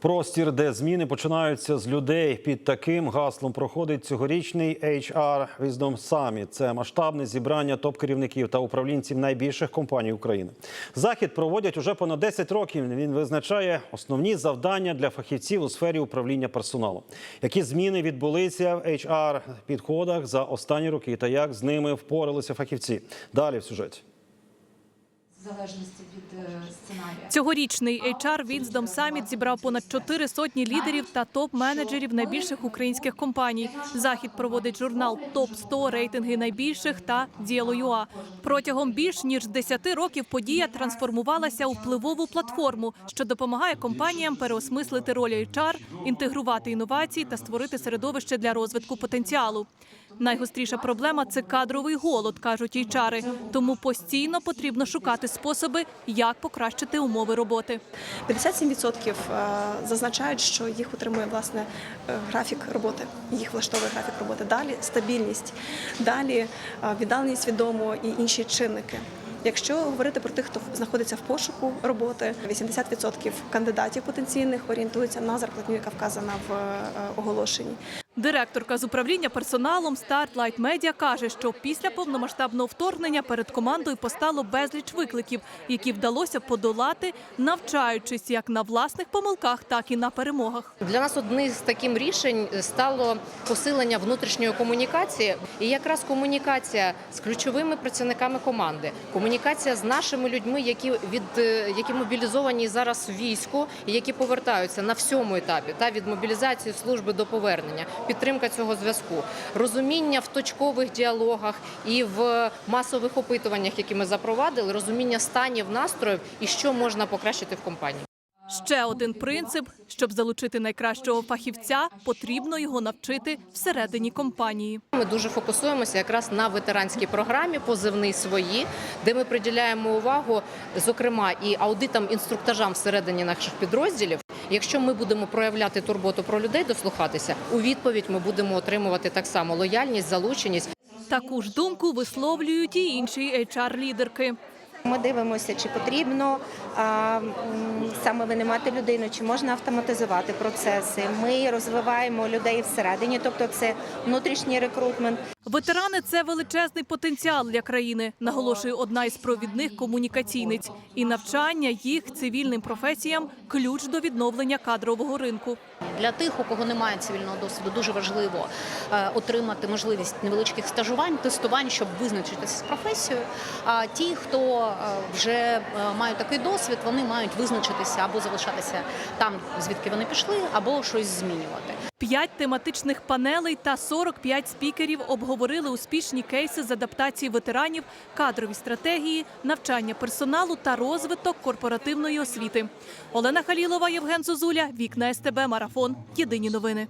Простір, де зміни починаються з людей. Під таким гаслом проходить цьогорічний HR Wisdom Summit. Це масштабне зібрання топ-керівників та управлінців найбільших компаній України. Захід проводять уже понад 10 років. Він визначає основні завдання для фахівців у сфері управління персоналом. Які зміни відбулися в HR підходах за останні роки та як з ними впоралися фахівці? Далі в сюжеті. Залежності від е, сценарія. Цьогорічний HR Wisdom Summit зібрав понад чотири сотні лідерів та топ-менеджерів найбільших українських компаній. Захід проводить журнал Топ 100 рейтинги найбільших та Діало.ua. Протягом більш ніж 10 років подія трансформувалася у впливову платформу, що допомагає компаніям переосмислити роль HR, інтегрувати інновації та створити середовище для розвитку потенціалу. Найгостріша проблема це кадровий голод, кажуть HR. Тому постійно потрібно шукати способи, як покращити умови роботи. 57% е, зазначають, що їх утримує власне е, графік роботи, їх влаштовує графік роботи. Далі стабільність, далі е, віддаленість від дому і інші чинники. Якщо говорити про тих, хто знаходиться в пошуку роботи, 80% кандидатів потенційних орієнтуються на зарплатню, яка вказана в оголошенні. Директорка з управління персоналом Starlight Media каже, що після повномасштабного вторгнення перед командою постало безліч викликів, які вдалося подолати, навчаючись як на власних помилках, так і на перемогах. Для нас одним з таким рішень стало посилення внутрішньої комунікації, і якраз комунікація з ключовими працівниками команди, комунікація з нашими людьми, які від е, які мобілізовані зараз в війську і які повертаються на всьому етапі, та від мобілізації служби до повернення, підтримка цього зв'язку, розуміння в точкових діалогах і в масових опитуваннях, які ми запровадили, розуміння станів настроїв і що можна покращити в компанії. Ще один принцип: щоб залучити найкращого фахівця, потрібно його навчити всередині компанії. Ми дуже фокусуємося якраз на ветеранській програмі позивний свої, де ми приділяємо увагу, зокрема, і аудитам інструктажам всередині наших підрозділів. Якщо ми будемо проявляти турботу про людей, дослухатися у відповідь, ми будемо отримувати так само лояльність, залученість. Таку ж думку висловлюють і інші HR-лідерки. Ми дивимося, чи потрібно а, саме винаймати людину, чи можна автоматизувати процеси. Ми розвиваємо людей всередині, тобто це внутрішній рекрутмент. Ветерани це величезний потенціал для країни, наголошує одна із провідних комунікаційниць. І навчання їх цивільним професіям ключ до відновлення кадрового ринку. Для тих, у кого немає цивільного досвіду, дуже важливо е, отримати можливість невеличких стажувань, тестувань, щоб визначитися з професією. А ті, хто вже е, мають такий досвід, вони мають визначитися або залишатися там, звідки вони пішли, або щось змінювати. П'ять тематичних панелей та 45 спікерів обговорили успішні кейси з адаптації ветеранів, кадрові стратегії, навчання персоналу та розвиток корпоративної освіти. Олена Халілова, Євген Зозуля, Вікна СТБ, Марафон. Єдині новини.